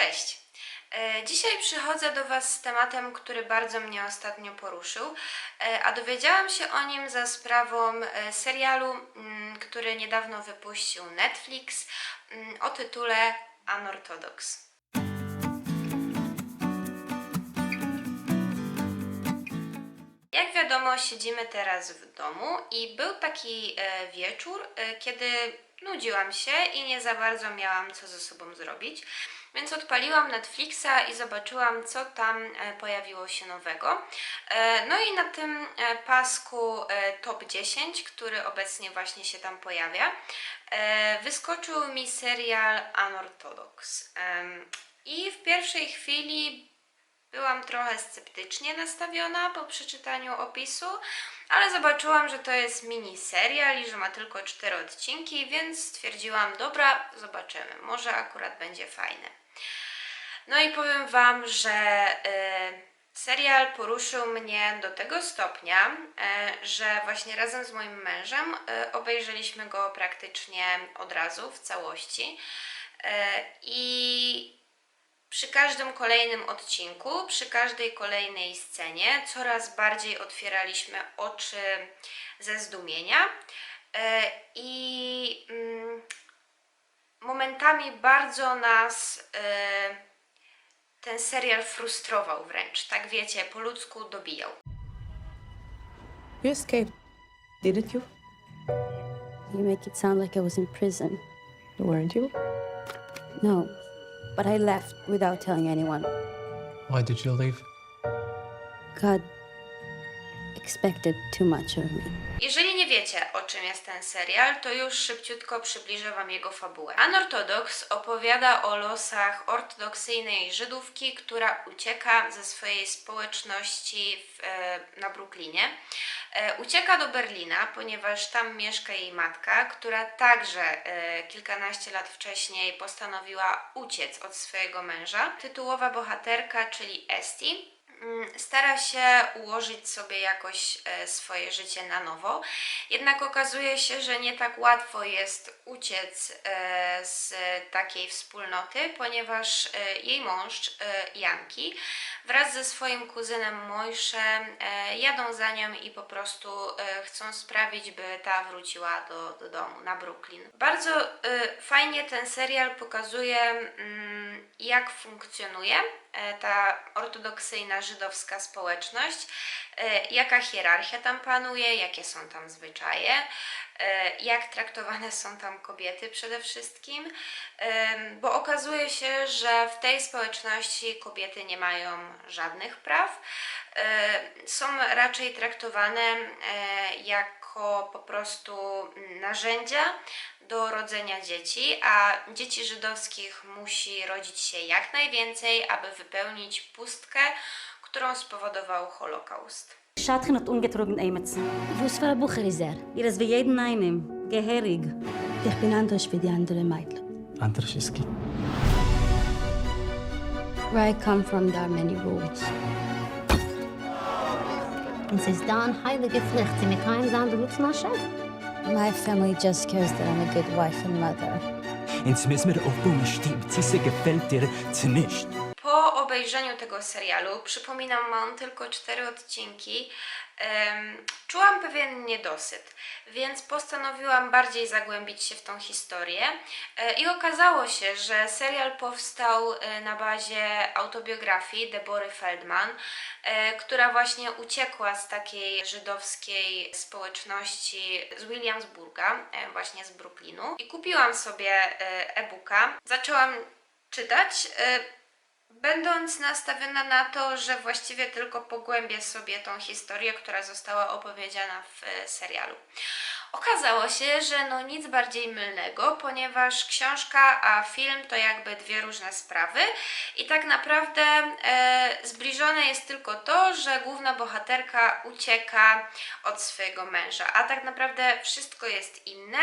Cześć! E, Dzisiaj przychodzę do Was z tematem, który bardzo mnie ostatnio poruszył, e, a dowiedziałam się o nim za sprawą e, serialu, mm, który niedawno wypuścił Netflix mm, o tytule Unorthodox. Jak wiadomo, siedzimy teraz w domu i był taki wieczór, kiedy nudziłam się i nie za bardzo miałam co ze sobą zrobić. Więc odpaliłam Netflixa i zobaczyłam, co tam e, pojawiło się nowego. E, No i na tym e, pasku top 10, który obecnie właśnie się tam pojawia, wyskoczył mi serial Unorthodox. I w pierwszej chwili Byłam trochę sceptycznie nastawiona po przeczytaniu opisu, ale zobaczyłam, że to jest mini serial i że ma tylko cztery odcinki, więc stwierdziłam, dobra, zobaczymy, może akurat będzie fajne. No i powiem Wam, że y, serial poruszył mnie do tego stopnia, y, że właśnie razem z moim mężem y, obejrzeliśmy go praktycznie od razu w całości. Y, I przy każdym kolejnym odcinku, przy każdej kolejnej scenie coraz bardziej otwieraliśmy oczy ze zdumienia e, i mm, momentami bardzo nas e, ten serial frustrował wręcz, tak wiecie, po ludzku dobijał. You escaped, didn't you? You make it sound like I was in prison. Weren't you? No, but I left without telling anyone. Why did you leave? God expected too much of me. Jeżeli nie wiecie, o czym jest ten serial, to już szybciutko przybliżę Wam jego fabułę. Unorthodox opowiada o losach ortodoksyjnej Żydówki, która ucieka ze swojej społeczności w, e, na Brooklynie. E, ucieka do Berlina, ponieważ tam mieszka jej matka, która także e, kilkanaście lat wcześniej postanowiła uciec od swojego męża. Tytułowa bohaterka, czyli Esti, stara się ułożyć sobie jakoś e, swoje życie na nowo. Jednak okazuje się, że nie tak łatwo jest uciec e, z takiej wspólnoty, ponieważ e, jej mąż, Janki, wraz ze swoim kuzynem Mojszem jadą za nią i po prostu chcą sprawić, by ta wróciła do, do domu na Brooklyn. Bardzo fajnie ten serial pokazuje, mm, jak funkcjonuje ta ortodoksyjna żydowska społeczność, e, jaka hierarchia tam panuje, jakie są tam zwyczaje, e, jak traktowane są tam kobiety przede wszystkim, bo okazuje się, że w tej społeczności kobiety nie mają żadnych praw, e, są raczej traktowane e, jako po prostu narzędzia do rodzenia dzieci, a dzieci żydowskich musi rodzić się jak najwięcej, aby wypełnić pustkę, którą spowodował Holokaust. Schadchen hat ungetrogen Eimetsen. Wo ist Frau Bucher ist er? Ihr ist wie jeden einem. Geherig. Ich bin anders wie die anderen Mädchen. Antraszyski. Where I come from, there are many rules. En ze is dan heilige. Ze met heim dan de roet naar My family just cares that I'm a good wife and mother. Ins mir aufbauen stimmt, sie gefällt dir zu nicht. Po obejrzeniu tego serialu, przypominam, ma on tylko cztery odcinki, czułam pewien niedosyt, więc postanowiłam bardziej zagłębić się w tą historię e, i okazało się, że serial powstał e, na bazie autobiografii Debory Feldman, e, która właśnie uciekła z takiej żydowskiej społeczności z Williamsburga, właśnie z Brooklynu i kupiłam sobie e-booka. Zaczęłam czytać. Będąc nastawiona na to, że właściwie tylko pogłębię sobie tą historię, która została opowiedziana w e, serialu. Okazało się, że no nic bardziej mylnego, ponieważ książka a film to jakby dwie różne sprawy i tak naprawdę e, zbliżone jest tylko to, że główna bohaterka ucieka od swojego męża, a tak naprawdę wszystko jest inne.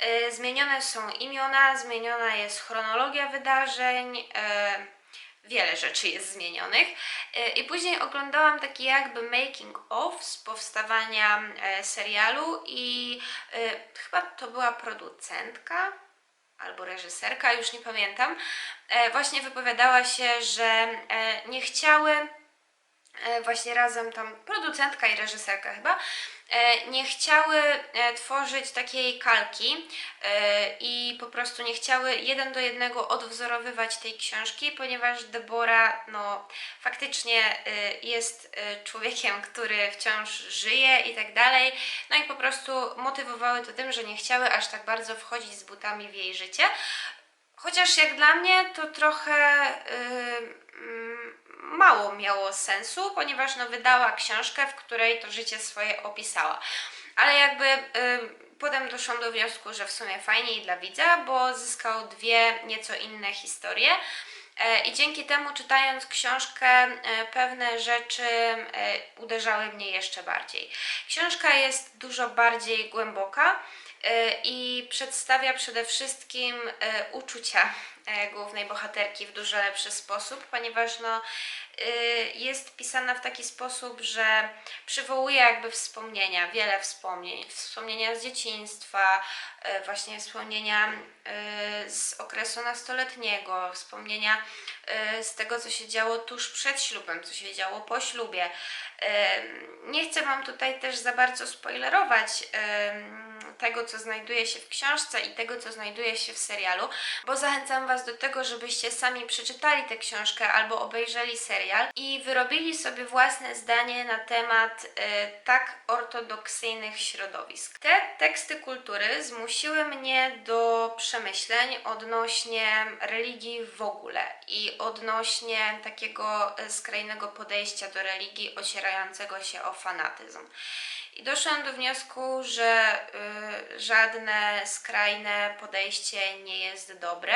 E, zmienione są imiona, zmieniona jest chronologia wydarzeń. E, wiele rzeczy jest zmienionych. E, I później oglądałam taki jakby making of z powstawania e, serialu i e, chyba to była producentka albo reżyserka, już nie pamiętam, właśnie wypowiadała się, że nie chciały właśnie razem tam producentka i reżyserka chyba nie chciały e, tworzyć takiej kalki e, i po prostu nie chciały jeden do jednego odwzorowywać tej książki, ponieważ Debora no faktycznie e, jest e, człowiekiem, który wciąż żyje i tak dalej. No i po prostu motywowały to tym, że nie chciały aż tak bardzo wchodzić z butami w jej życie. Chociaż jak dla mnie to trochę y, mm, mało miało sensu, ponieważ no, wydała książkę, w której to życie swoje opisała. Ale jakby y, potem doszłam do wniosku, że w sumie fajniej dla widza, bo zyskał dwie nieco inne historie. E, I dzięki temu, czytając książkę, e, pewne rzeczy e, uderzały mnie jeszcze bardziej. Książka jest dużo bardziej głęboka i przedstawia przede wszystkim uczucia głównej bohaterki w dużo lepszy sposób, ponieważ no, jest pisana w taki sposób, że przywołuje jakby wspomnienia, wiele wspomnień, wspomnienia z dzieciństwa, e, właśnie wspomnienia e, z okresu nastoletniego, wspomnienia z tego, co się działo tuż przed ślubem, co się działo po ślubie. Nie chcę Wam tutaj też za bardzo spoilerować tego, co znajduje się w książce i tego, co znajduje się w serialu, bo zachęcam Was do tego, żebyście sami przeczytali tę książkę albo obejrzeli serial i wyrobili sobie własne zdanie na temat e, tak ortodoksyjnych środowisk. Te teksty kultury zmusiły mnie do przemyśleń odnośnie religii w ogóle i odnośnie takiego e, skrajnego podejścia do religii ocierającego się o fanatyzm. I doszłam do wniosku, że y, żadne skrajne podejście nie jest dobre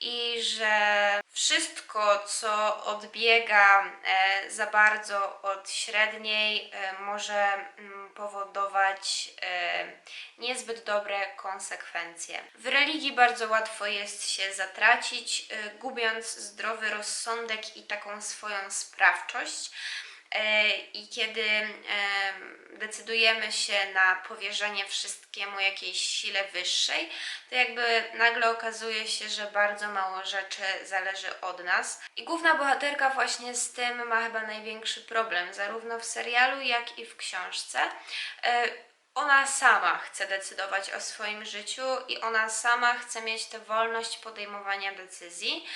i że wszystko, co odbiega e, za bardzo od średniej, e, może mm, powodować e, niezbyt dobre konsekwencje. W religii bardzo łatwo jest się zatracić, gubiąc zdrowy rozsądek i taką swoją sprawczość. E, I kiedy em, decydujemy się na powierzenie wszystkiemu jakiejś sile wyższej, to jakby nagle okazuje się, że bardzo mało rzeczy zależy od nas. I główna bohaterka właśnie z tym ma chyba największy problem, zarówno w serialu, jak i w książce. Ona sama chce decydować o swoim życiu i ona sama chce mieć tę wolność podejmowania decyzji,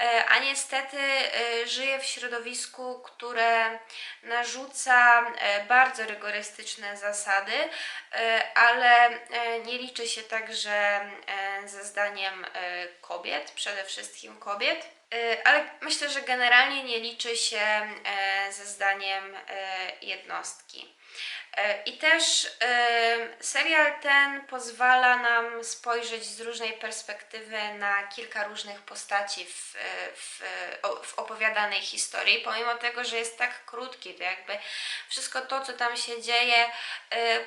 E, a niestety e, żyje w środowisku, które narzuca e, bardzo rygorystyczne zasady, ale nie liczy się także ze zdaniem kobiet, przede wszystkim kobiet. E, Ale myślę, że generalnie nie liczy się e, ze zdaniem e, jednostki. I też serial ten pozwala nam spojrzeć z różnej perspektywy na kilka różnych postaci w, w, w opowiadanej historii. Pomimo tego, że jest tak krótki, to jakby wszystko to, co tam się dzieje,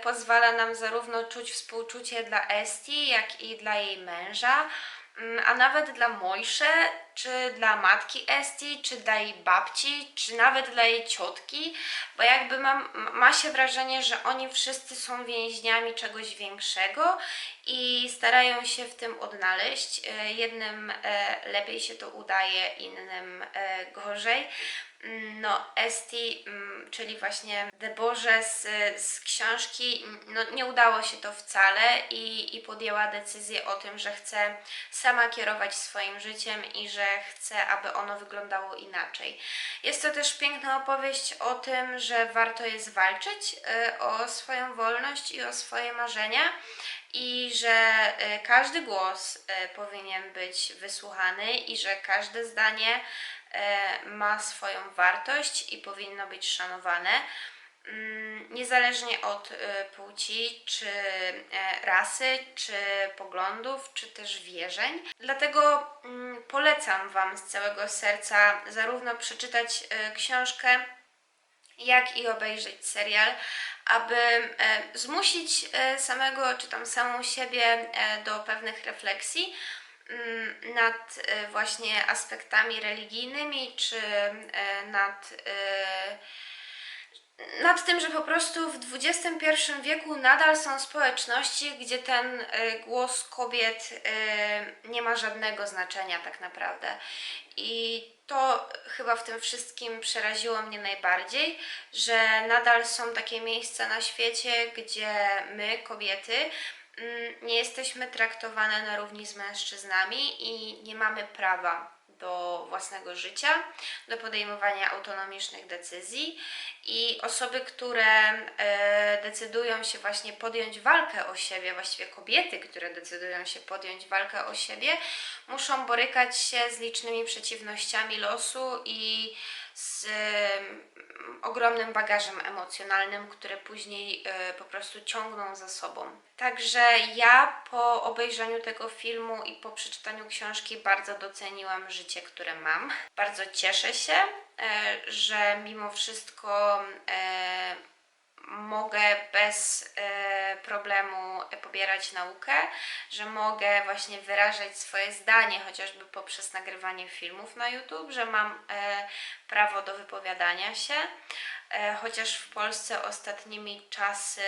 pozwala nam zarówno czuć współczucie dla Esti, jak i dla jej męża. Mm, A nawet dla Mojsze, czy dla matki Esti, czy dla jej babci, czy nawet dla jej ciotki, bo jakby mam, ma się wrażenie, że oni wszyscy są więźniami czegoś większego i starają się w tym odnaleźć. E, Jednym e, lepiej się to udaje, innym e, gorzej. No, Esti, mm, czyli właśnie Deborze z, z książki, no, nie udało się to wcale i, i podjęła decyzję o tym, że chce sama kierować swoim życiem i że chce, aby ono wyglądało inaczej. Jest to też piękna opowieść o tym, że warto jest walczyć y, o swoją wolność i o swoje marzenia i że y, każdy głos y, powinien być wysłuchany i że każde zdanie ma swoją wartość i powinno być szanowane. Mm, Niezależnie od e, płci, czy e, rasy, czy poglądów, czy też wierzeń. Dlatego mm, polecam Wam z całego serca zarówno przeczytać e, książkę, jak i obejrzeć serial, aby e, zmusić e, samego czy tam samą siebie e, do pewnych refleksji nad e, właśnie aspektami religijnymi, czy e, nad, e, nad tym, że po prostu w XXI wieku nadal są społeczności, gdzie ten głos kobiet nie ma żadnego znaczenia tak naprawdę. I to chyba w tym wszystkim przeraziło mnie najbardziej, że nadal są takie miejsca na świecie, gdzie my, kobiety, mm, nie jesteśmy traktowane na równi z mężczyznami i nie mamy prawa do własnego życia, do podejmowania autonomicznych decyzji. I osoby, które e, decydują się właśnie podjąć walkę o siebie, właściwie kobiety, które decydują się podjąć walkę o siebie, muszą borykać się z licznymi przeciwnościami losu i z ogromnym bagażem emocjonalnym, które później e, po prostu ciągną za sobą. Także ja po obejrzeniu tego filmu i po przeczytaniu książki bardzo doceniłam życie, które mam. Bardzo cieszę się, e, że mimo wszystko e, mogę bez e, problemu pobierać naukę, że mogę właśnie wyrażać swoje zdanie, chociażby poprzez nagrywanie filmów na YouTube, że mam e, prawo do wypowiadania się. E, chociaż w Polsce ostatnimi czasy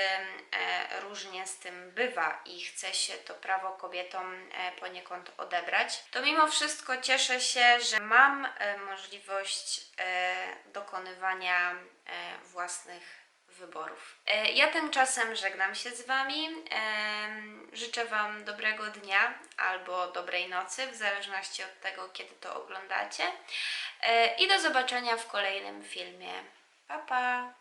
różnie z tym bywa i chce się to prawo kobietom poniekąd odebrać, to mimo wszystko cieszę się, że mam możliwość dokonywania własnych wyborów. E, Ja tymczasem żegnam się z Wami. Em, Życzę Wam dobrego dnia albo dobrej nocy, w zależności od tego, kiedy to oglądacie. E, I do zobaczenia w kolejnym filmie. Pa, pa!